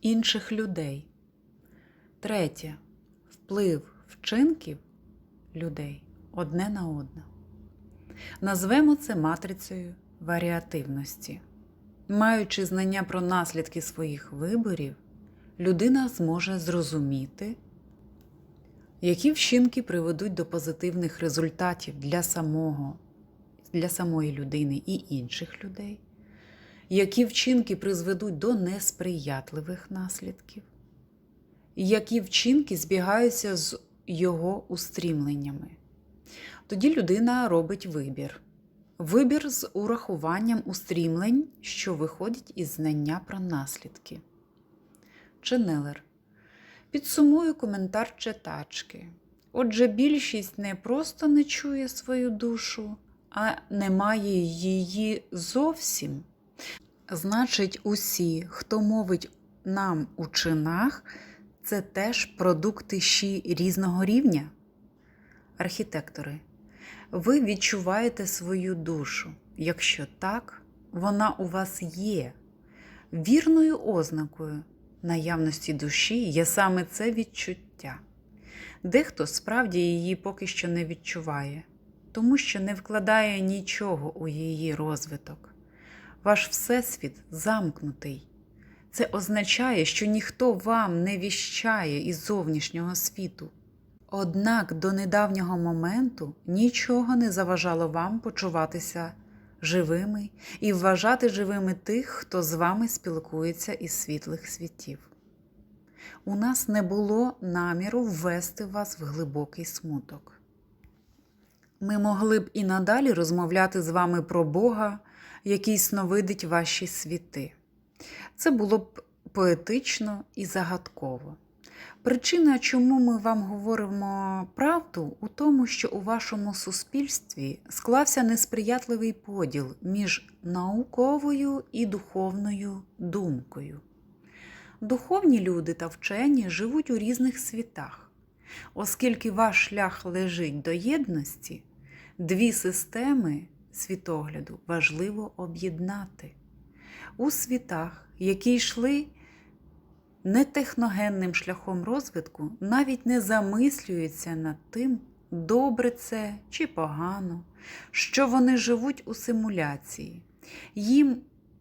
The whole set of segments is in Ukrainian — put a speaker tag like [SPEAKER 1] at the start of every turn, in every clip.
[SPEAKER 1] інших людей. Третє вплив вчинків людей одне на одне. Назвемо це матрицею варіативності. Маючи знання про наслідки своїх виборів, людина зможе зрозуміти, які вчинки приведуть до позитивних результатів для самого, для самої людини і інших людей, які вчинки призведуть до несприятливих наслідків, які вчинки збігаються з його устрімленнями. Тоді людина робить вибір. Вибір з урахуванням устрімлень, що виходять із знання про наслідки. Ченелер. Підсумую коментар читачки. Отже, більшість не просто не чує свою душу, а не має її зовсім. Значить, усі, хто мовить нам у чинах, це теж продукти щі різного рівня. Архітектори, ви відчуваєте свою душу. Якщо так, вона у вас є. Вірною ознакою наявності душі є саме це відчуття. Дехто справді її поки що не відчуває, тому що не вкладає нічого у її розвиток. Ваш всесвіт замкнутий. Це означає, що ніхто вам не віщає із зовнішнього світу. Однак до недавнього моменту нічого не заважало вам почуватися живими і вважати живими тих, хто з вами спілкується із світлих світів. У нас не було наміру ввести вас в глибокий смуток. Ми могли б і надалі розмовляти з вами про Бога, який сновидить ваші світи. Це було б поетично і загадково. Причина, чому ми вам говоримо правду, у тому, що у вашому суспільстві склався несприятливий поділ між науковою і духовною думкою. Духовні люди та вчені живуть у різних світах, оскільки ваш шлях лежить до єдності, дві системи світогляду важливо об'єднати. У світах, які йшли нетехногенним шляхом розвитку, навіть не замислюються над тим, добре це чи погано, що вони живуть у симуляції. Їм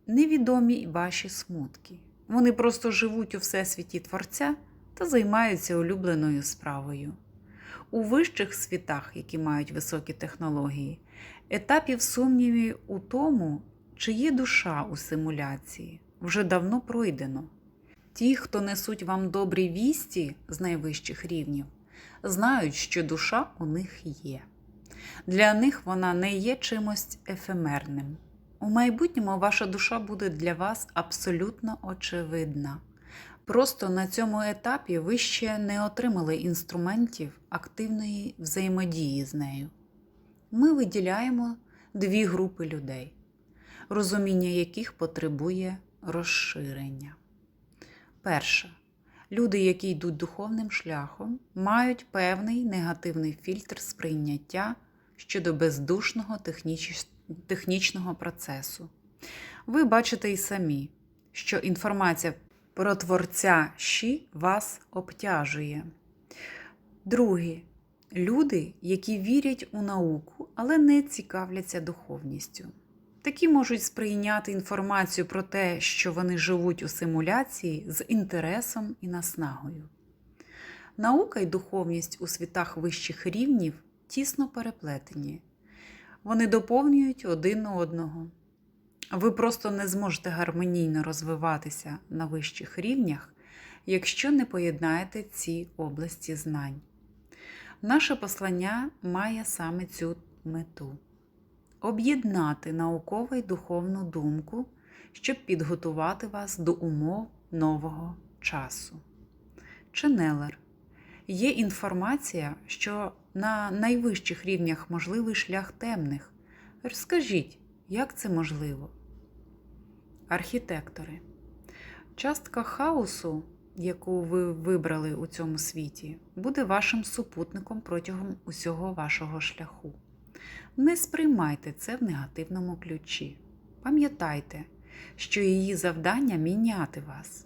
[SPEAKER 1] невідомі ваші смутки. Вони просто живуть у всесвіті Творця та займаються улюбленою справою. У вищих світах, які мають високі технології, етапів сумнівів у тому, чи є душа у симуляції, вже давно пройдено. Ті, хто несуть вам добрі вісті з найвищих рівнів, знають, що душа у них є. Для них вона не є чимось ефемерним. У майбутньому ваша душа буде для вас абсолютно очевидна. Просто на цьому етапі ви ще не отримали інструментів активної взаємодії з нею. Ми виділяємо дві групи людей, розуміння яких потребує розширення. Перше. Люди, які йдуть духовним шляхом, мають певний негативний фільтр сприйняття щодо бездушного техніч... технічного процесу. Ви бачите і самі, що інформація про творця щі вас обтяжує. Друге. Люди, які вірять у науку, але не цікавляться духовністю. Такі можуть сприйняти інформацію про те, що вони живуть у симуляції з інтересом і наснагою. Наука і духовність у світах вищих рівнів тісно переплетені. Вони доповнюють один одного. Ви просто не зможете гармонійно розвиватися на вищих рівнях, якщо не поєднаєте ці області знань. Наше послання має саме цю мету об'єднати наукову і духовну думку, щоб підготувати вас до умов нового часу. Ченелер. Є інформація, що на найвищих рівнях можливий шлях темних. Розкажіть, як це можливо? Архітектори. Частка хаосу, яку ви вибрали у цьому світі, буде вашим супутником протягом усього вашого шляху. Не сприймайте це в негативному ключі. Пам'ятайте, що її завдання міняти вас.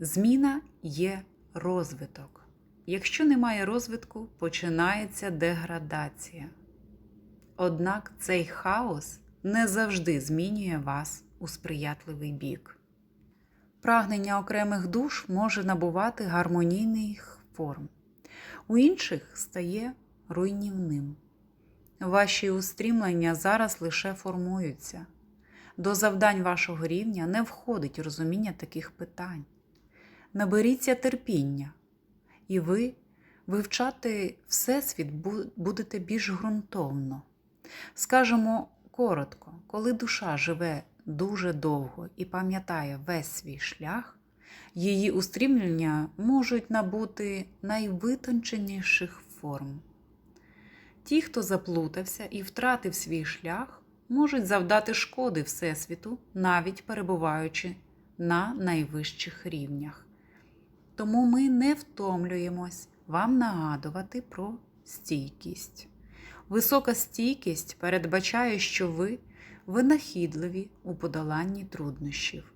[SPEAKER 1] Зміна є розвиток. Якщо немає розвитку, починається деградація. Однак цей хаос не завжди змінює вас у сприятливий бік. Прагнення окремих душ може набувати гармонійних форм, у інших стає руйнівним. Ваші устрімлення зараз лише формуються. До завдань вашого рівня не входить розуміння таких питань. Наберіться терпіння, і ви вивчати Всесвіт будете більш ґрунтовно. Скажемо коротко, коли душа живе дуже довго і пам'ятає весь свій шлях, її устрімлення можуть набути найвитонченіших форм. Ті, хто заплутався і втратив свій шлях, можуть завдати шкоди Всесвіту, навіть перебуваючи на найвищих рівнях. Тому ми не втомлюємось вам нагадувати про стійкість. Висока стійкість передбачає, що ви винахідливі у подоланні труднощів,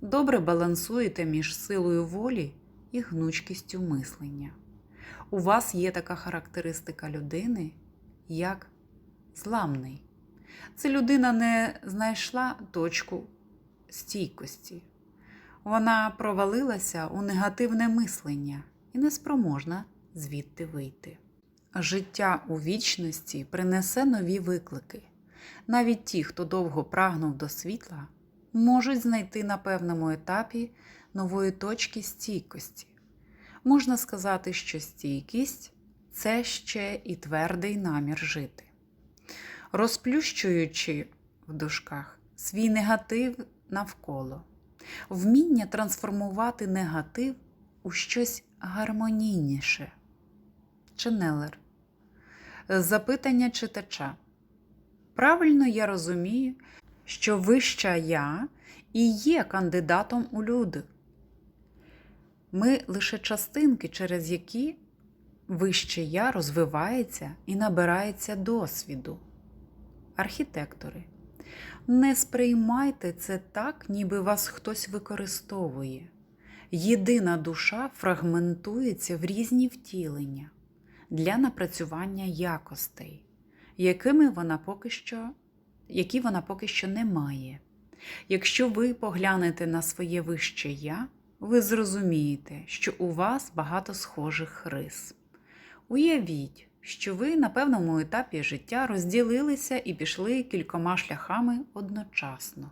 [SPEAKER 1] добре балансуєте між силою волі і гнучкістю мислення. У вас є така характеристика людини, як зламний. Це людина не знайшла точку стійкості. Вона провалилася у негативне мислення і неспроможна звідти вийти. Життя у вічності принесе нові виклики. Навіть ті, хто довго прагнув до світла, можуть знайти на певному етапі нової точки стійкості. Можна сказати, що стійкість це ще і твердий намір жити. Розплющуючи в дужках свій негатив навколо, вміння трансформувати негатив у щось гармонійніше. Ченелер. Запитання читача. Правильно я розумію, що вища я і є кандидатом у люди. Ми лише частинки, через які вище я розвивається і набирається досвіду. Архітектори. Не сприймайте це так, ніби вас хтось використовує. Єдина душа фрагментується в різні втілення для напрацювання якостей, якими вона поки що, які вона поки що не має. Якщо ви поглянете на своє вище я, ви зрозумієте, що у вас багато схожих рис. Уявіть, що ви на певному етапі життя розділилися і пішли кількома шляхами одночасно.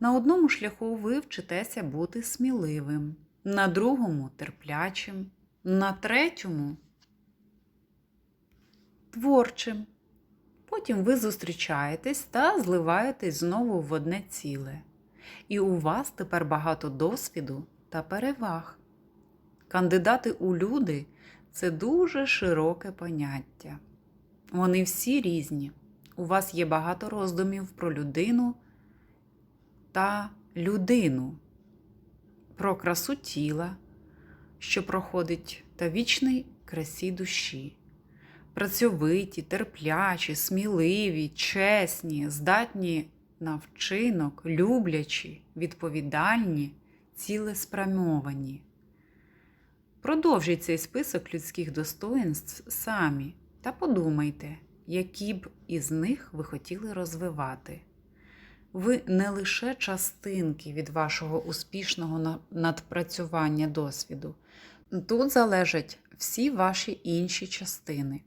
[SPEAKER 1] На одному шляху ви вчитеся бути сміливим, на другому терплячим, на третьому творчим. Потім ви зустрічаєтесь та зливаєтесь знову в одне ціле. І у вас тепер багато досвіду та переваг. Кандидати у люди це дуже широке поняття. Вони всі різні. У вас є багато роздумів про людину та людину, про красу тіла, що проходить, та вічний красі душі. Працьовиті, терплячі, сміливі, чесні, здатні на вчинок, люблячі, відповідальні, цілеспрямовані. Продовжіть цей список людських достоїнств самі та подумайте, які б із них ви хотіли розвивати. Ви не лише частинки від вашого успішного надпрацювання досвіду. Тут залежать всі ваші інші частини.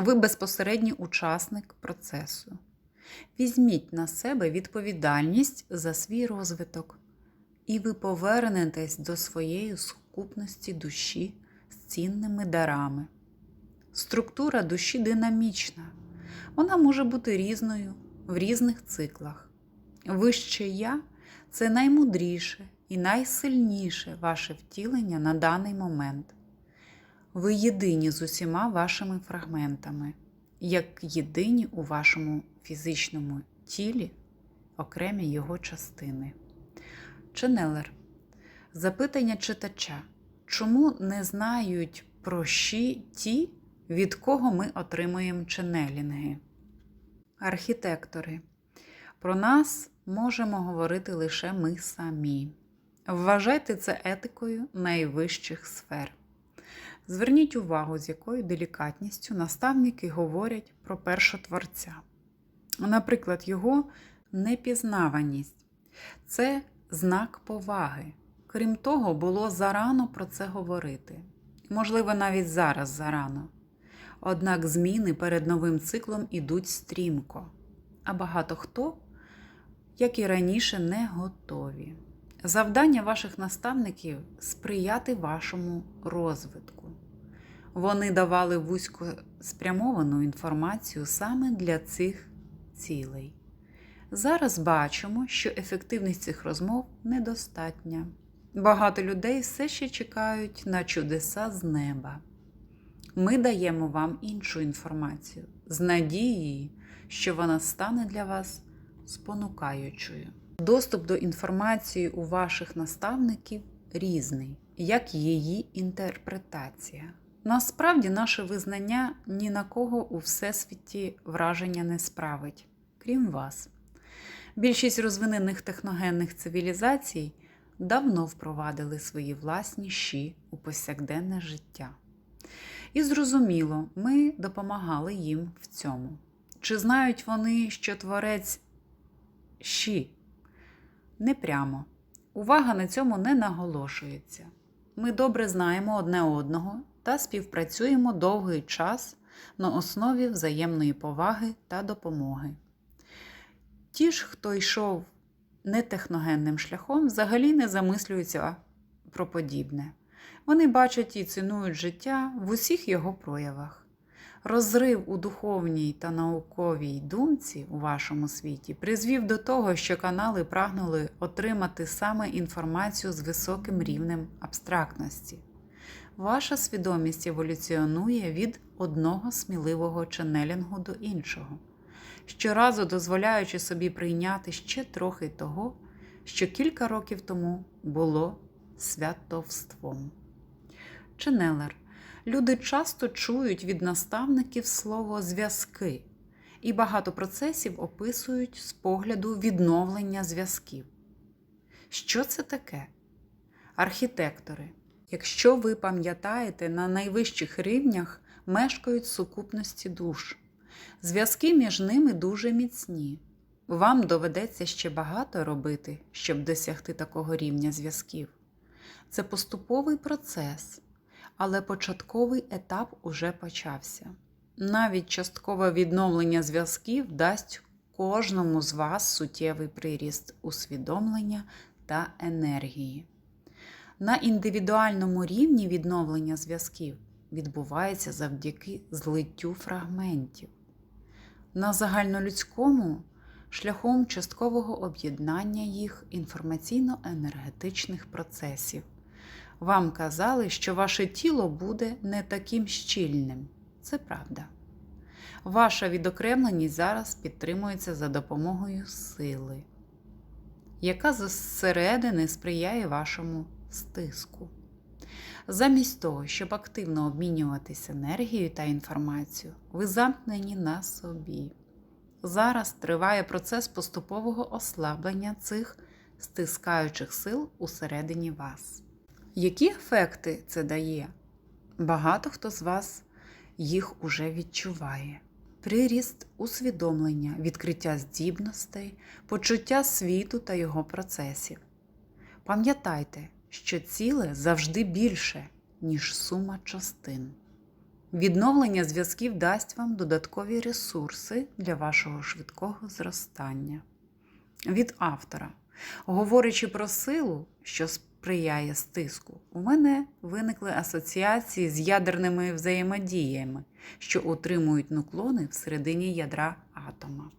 [SPEAKER 1] Ви безпосередній учасник процесу. Візьміть на себе відповідальність за свій розвиток, і ви повернетесь до своєї сукупності душі з цінними дарами. Структура душі динамічна, вона може бути різною в різних циклах. Вище я це наймудріше і найсильніше ваше втілення на даний момент. Ви єдині з усіма вашими фрагментами, як єдині у вашому фізичному тілі окремі його частини. Ченелер. Запитання читача. Чому не знають про щі ті, від кого ми отримуємо ченелінги? Архітектори. Про нас можемо говорити лише ми самі. Вважайте це етикою найвищих сфер. Зверніть увагу, з якою делікатністю наставники говорять про першотворця. Наприклад, його непізнаваність це знак поваги. Крім того, було зарано про це говорити. Можливо, навіть зараз зарано. Однак зміни перед новим циклом ідуть стрімко, а багато хто, як і раніше, не готові. Завдання ваших наставників сприяти вашому розвитку. Вони давали вузько спрямовану інформацію саме для цих цілей. Зараз бачимо, що ефективність цих розмов недостатня. Багато людей все ще чекають на чудеса з неба. Ми даємо вам іншу інформацію з надією, що вона стане для вас спонукаючою. Доступ до інформації у ваших наставників різний, як її інтерпретація. Насправді, наше визнання ні на кого у всесвіті враження не справить, крім вас. Більшість розвинених техногенних цивілізацій давно впровадили свої власні щі у повсякденне життя. І зрозуміло, ми допомагали їм в цьому. Чи знають вони, що творець щі? Не прямо. Увага на цьому не наголошується. Ми добре знаємо одне одного та співпрацюємо довгий час на основі взаємної поваги та допомоги. Ті ж, хто йшов нетехногенним шляхом, взагалі не замислюються про подібне. Вони бачать і цінують життя в усіх його проявах. Розрив у духовній та науковій думці у вашому світі призвів до того, що канали прагнули отримати саме інформацію з високим рівнем абстрактності. Ваша свідомість еволюціонує від одного сміливого ченелінгу до іншого, щоразу дозволяючи собі прийняти ще трохи того, що кілька років тому було святовством. Ченелер. Люди часто чують від наставників слово зв'язки, і багато процесів описують з погляду відновлення зв'язків. Що це таке? Архітектори. Якщо ви пам'ятаєте, на найвищих рівнях мешкають сукупності душ. Зв'язки між ними дуже міцні. Вам доведеться ще багато робити, щоб досягти такого рівня зв'язків. Це поступовий процес але початковий етап уже почався. Навіть часткове відновлення зв'язків дасть кожному з вас суттєвий приріст усвідомлення та енергії. На індивідуальному рівні відновлення зв'язків відбувається завдяки злиттю фрагментів. На загальнолюдському шляхом часткового об'єднання їх інформаційно-енергетичних процесів. Вам казали, що ваше тіло буде не таким щільним. Це правда. Ваша відокремленість зараз підтримується за допомогою сили, яка зсередини сприяє вашому стиску. Замість того, щоб активно обмінюватися енергією та інформацією, ви замкнені на собі. Зараз триває процес поступового ослаблення цих стискаючих сил усередині вас. Які ефекти це дає? Багато хто з вас їх уже відчуває. Приріст усвідомлення, відкриття здібностей, почуття світу та його процесів. Пам'ятайте, що ціле завжди більше, ніж сума частин. Відновлення зв'язків дасть вам додаткові ресурси для вашого швидкого зростання. Від автора, говорячи про силу, що сприяє стиску, у мене виникли асоціації з ядерними взаємодіями, що утримують нуклони всередині ядра атома.